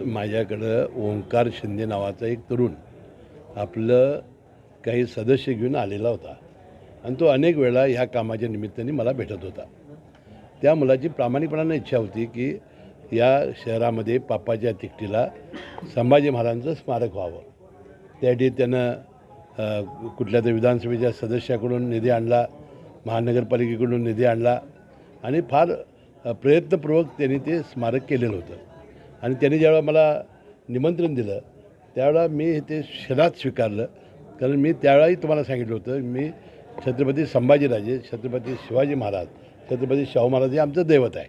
माझ्याकडं ओंकार शिंदे नावाचा एक तरुण आपलं काही सदस्य घेऊन आलेला होता. आणि तो अनेक वेळा ह्या कामाच्या निमित्ताने मला भेटत होता. त्या मुलाची प्रामाणिकपणानं इच्छा होती की या शहरामध्ये पापाच्या तिकटीला संभाजी महाराजांचं स्मारक व्हावं. त्यासाठी त्यानं कुठल्या तरी विधानसभेच्या सदस्याकडून निधी आणला महानगरपालिकेकडून निधी आणला आणि फार प्रयत्नपूर्वक त्यांनी ते स्मारक केलेलं होतं. आणि त्यांनी ज्यावेळा मला निमंत्रण दिलं त्यावेळेला मी ते क्षणात स्वीकारलं. कारण मी त्यावेळाही तुम्हाला सांगितलं होतं मी छत्रपती संभाजीराजे छत्रपती शिवाजी महाराज छत्रपती शाहू महाराज हे आमचं दैवत आहे.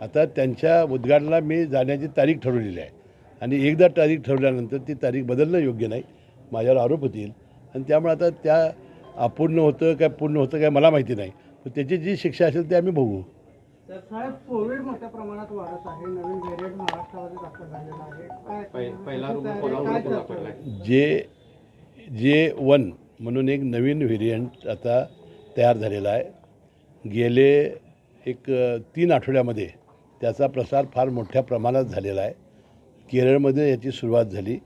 आता त्यांच्या उद्घाटनाला मी जाण्याची तारीख ठरवलेली आहे. आणि एकदा तारीख ठरवल्यानंतर ती तारीख बदलणं योग्य नाही माझ्यावर आरोप होतील. आणि त्यामुळे आता त्या अपूर्ण होतं काय पूर्ण होतं काय मला माहिती नाही. पण त्याची जी शिक्षा असेल ती आम्ही बघू. तर साहेब कोविड मोठ्या प्रमाणात वाढत आहे. नवीन व्हेरियंट महाराष्ट्रामध्ये दाखल झालेला आहे. काय पहि- पहिला रुग्ण काय कोल्हापूरमध्ये चर्चा सापडलाय. आहे? जे जे वन म्हणून एक नवीन व्हेरियंट आता तयार झालेला आहे. गेले एक तीन आठवड्यामध्ये त्याचा प्रसार फार मोठ्या प्रमाणात झालेला आहे. केरळमध्ये याची सुरुवात झाली.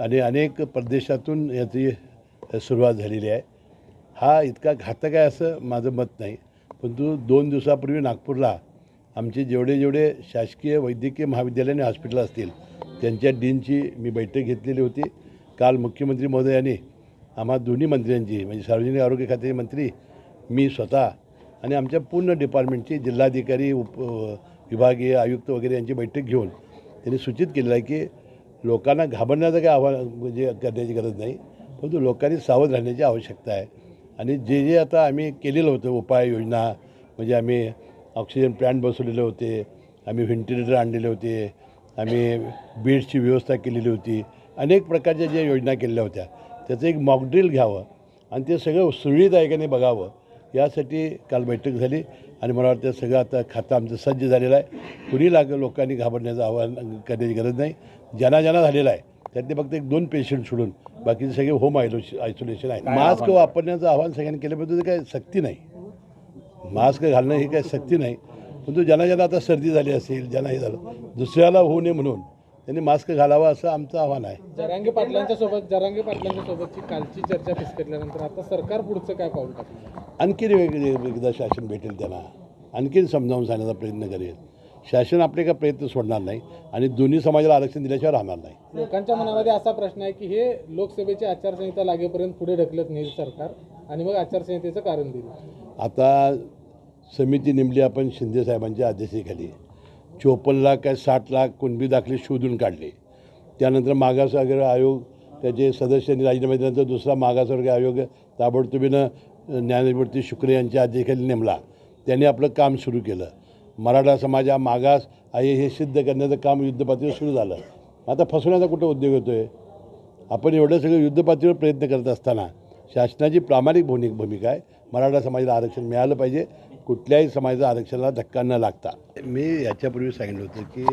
आणि अनेक प्रदेशातून याची सुरुवात झालेली आहे. हा इतका घातक आहे असं माझं मत नाही. परंतु दोन दिवसापूर्वी नागपूरला आमचे जेवढे जेवढे शासकीय वैद्यकीय महाविद्यालय आणि हॉस्पिटल असतील त्यांच्या डीनची मी बैठक घेतलेली होती. काल मुख्यमंत्री महोदयांनी आम्हा दोन्ही मंत्र्यांची म्हणजे सार्वजनिक आरोग्य खात्याचे मंत्री मी स्वतः आणि आमच्या पूर्ण डिपार्टमेंटची जिल्हाधिकारी उप विभागीय आयुक्त वगैरे यांची बैठक घेऊन त्यांनी सूचित केलेलं आहे की लोकांना घाबरण्याचं काही आव्हान म्हणजे करण्याची गरज नाही परंतु लोकांनी सावध राहण्याची आवश्यकता आहे. आणि जे जे आता आम्ही केलेलं होतं उपाययोजना म्हणजे आम्ही ऑक्सिजन प्लॅन्ट बसवलेले होते आम्ही व्हेंटिलेटर आणलेले होते आम्ही बेड्सची व्यवस्था केलेली होती अनेक प्रकारच्या ज्या योजना केलेल्या होत्या त्याचं एक मॉकड्रिल घ्यावं आणि ते सगळं सुरळीत आहे का नाही बघावं यासाठी काल बैठक झाली आणि मला वाटतं सगळं आता खातं आमचं सज्ज झालेलं आहे. कुणी लाग लोकांनी घाबरण्याचं आव्हान करण्याची गरज नाही. ज्यांना ज्यांना झालेला आहे त्यातले फक्त एक दोन पेशंट सोडून बाकीचे सगळे होम आयसोलेशन आयसोलेशन आहे मास्क वापरण्याचं आव्हान सगळ्यांनी केलं पाहिजे काही सक्ती नाही. मास्क घालणं ही काही सक्ती नाही. परंतु ज्यांना ज्यांना आता सर्दी झाली असेल ज्यांना हे झालं दुसऱ्याला होऊ नये म्हणून त्यांनी मास्क घालावा असं आमचं आव्हान आहे. जरांगे पाटलांच्या सोबत जरांगे पाटलांच्या सोबतची कालची चर्चा फिसकटल्यानंतर आता सरकार पुढचं काय पाऊल टाकलं आणखीन वेगळे एकदा शासन भेटेल त्यांना. आणखीन समजावून सांगण्याचा प्रयत्न करेल. शासन आपले का प्रयत्न सोडणार नाही आणि दोन्ही समाजाला आरक्षण दिल्याशिवाय राहणार नाही. लोकांच्या मनामध्ये असा प्रश्न आहे की हे लोकसभेची आचारसंहिता लागेपर्यंत पुढे ढकलत नेईल सरकार आणि मग आचारसंहितेचं कारण देईल. आता समिती नेमली आपण शिंदे साहेबांच्या आदेशाखाली चोपन्न लाख काय साठ लाख कुणबी दाखले शोधून काढले. त्यानंतर मागासवर्ग आयोग त्याचे सदस्यांनी राजीनामा दिल्यानंतर दुसरा मागासवर्ग आयोग ताबडतोबीनं ज्ञानमूर्ती शुक्रे यांच्या अध्यक्षाखाली नेमला. त्यांनी आपलं काम सुरू केलं. मराठा समाज हा मागास आहे हे सिद्ध करण्याचं काम युद्धपातळीवर सुरू झालं. आता फसवण्याचा कुठं उद्योग होतो आहे आपण एवढं सगळं युद्धपातळीवर प्रयत्न करत असताना शासनाची प्रामाणिक भूमिक भूमिका आहे. मराठा समाजाला आरक्षण मिळालं पाहिजे. कुठल्याही समाजाचा आरक्षणाला धक्का न लागता. मी याच्यापूर्वी सांगितलं होतं की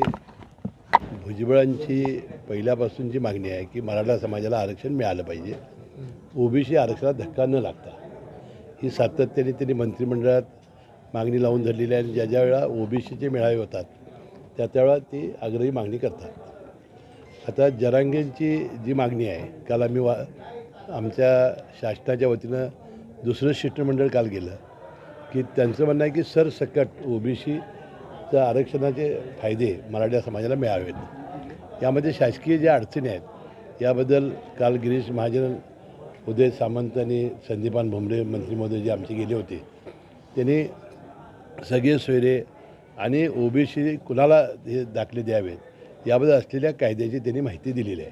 भुजबळांची पहिल्यापासूनची मागणी आहे की मराठा समाजाला आरक्षण मिळालं पाहिजे. ओबीसी आरक्षणाला धक्का न लागता. ही सातत्याने त्यांनी मंत्रिमंडळात मागणी लावून धरलेली आहे आणि ज्या ज्या वेळा ओबीसीचे मेळावे होतात त्या त्यावेळा ती आग्रही मागणी करतात. आता जरांगेंची जी मागणी आहे काल आम्ही वा आमच्या शासनाच्या वतीनं दुसरं शिष्टमंडळ काल गेलं की त्यांचं म्हणणं आहे की सरसकट ओबीसीचं आरक्षणाचे फायदे मराठा समाजाला मिळावेत. यामध्ये शासकीय ज्या अडचणी आहेत याबद्दल काल गिरीश महाजन उदय सामंत आणि संदीपान भुमरे मंत्री महोदय जे आमचे गेले होते. त्यांनी सगळे सोयरे आणि ओबीसी कुणाला हे दाखले द्यावेत याबद्दल असलेल्या कायद्याची त्यांनी माहिती दिलेली आहे.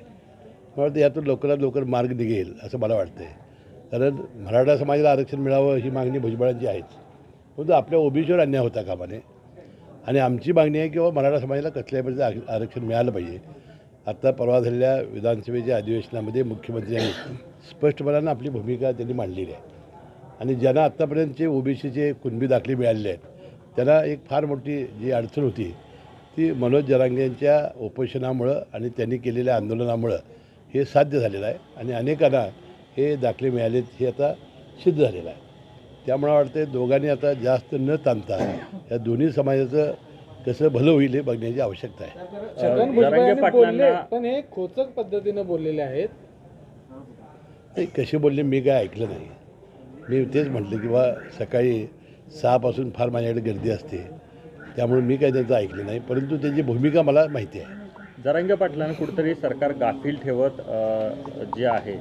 मला वाटतं यातून लवकरात लवकर मार्ग निघेल असं मला वाटतं आहे कारण मराठा समाजाला आरक्षण मिळावं ही मागणी भुजबळांची आहेच. परंतु आपल्या ओबीसीवर अन्याय होता कामा नये आणि आमची मागणी आहे की बाबा मराठा समाजाला कसल्याही प्रकारचं आरक्षण मिळालं पाहिजे. आत्ता परवा झालेल्या विधानसभेच्या अधिवेशनामध्ये मुख्यमंत्र्यांनी स्पष्टपणानं आपली भूमिका त्यांनी मांडलेली आहे. आणि ज्यांना आत्तापर्यंतचे ओबीसीचे कुणबी दाखले मिळालेले आहेत त्यांना एक फार मोठी जी अडचण होती ती मनोज जरांगे यांच्या उपोषणामुळं आणि त्यांनी केलेल्या आंदोलनामुळं हे साध्य झालेलं आहे आणि अनेकांना हे दाखले मिळालेत हे आता सिद्ध झालेलं आहे. त्यामुळं वाटतं दोघांनी आता जास्त न ताणता या दोन्ही समाजाचं कसं भलं होईल हे बघण्याची आवश्यकता आहे. पण हे खोचक पद्धतीने बोललेले आहेत. नाही कसे बोलले मी काय ऐकलं नाही. मी तेच म्हटलं की बा सकाळी सहापासून फार माझ्याकडे गर्दी असते. त्यामुळे मी काय त्यांचं ऐकलं नाही परंतु त्याची भूमिका मला माहिती आहे. जरांगे पाटलांना कुठेतरी सरकार गाफील ठेवत जे आहे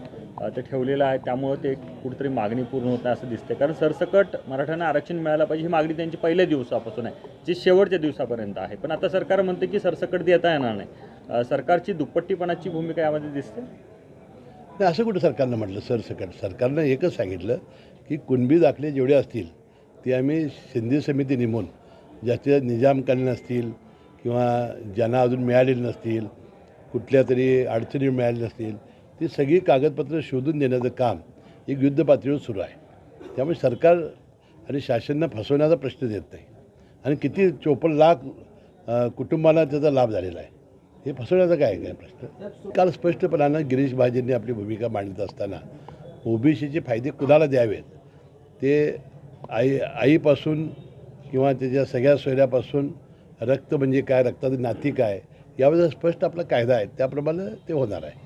ते ठेवलेलं आहे. त्यामुळं ते कुठेतरी मागणी पूर्ण होत नाही असं दिसते कारण सरसकट मराठ्यांना आरक्षण मिळालं पाहिजे ही मागणी त्यांची पहिल्या दिवसापासून आहे जी शेवटच्या दिवसापर्यंत आहे. पण आता सरकार म्हणते की सरसकट देता येणार नाही. सरकारची दुप्पट्टीपणाची भूमिका यामध्ये दिसते? नाही असं कुठं सरकारनं म्हटलं? सरसकट. सरकारनं एकच सांगितलं की कुणबी दाखले जेवढे असतील ती आम्ही सिंधी समिती नेमून ज्याचे निजामकालीन असतील किंवा ज्यांना अजून मिळालेले नसतील कुठल्या तरी अडचणी मिळाल्या नसतील ती सगळी कागदपत्रं शोधून देण्याचं काम एक युद्ध पातळीवर सुरू आहे. त्यामुळे सरकार आणि शासनानं फसवण्याचा प्रश्न देत नाही. आणि किती चोपन्न लाख कुटुंबांना त्याचा लाभ झालेला आहे. हे फसवण्याचा काय काय प्रश्न काल स्पष्टपणानं गिरीश महाजनने आपली भूमिका मांडत असताना ओबीसीचे फायदे कुणाला द्यावेत? ते आई आईपासून किंवा त्याच्या सगळ्या सोयऱ्यापासून रक्त म्हणजे काय रक्ताचं नाती काय यावर स्पष्ट आपला कायदा आहे. त्याप्रमाणे ते होणार आहे.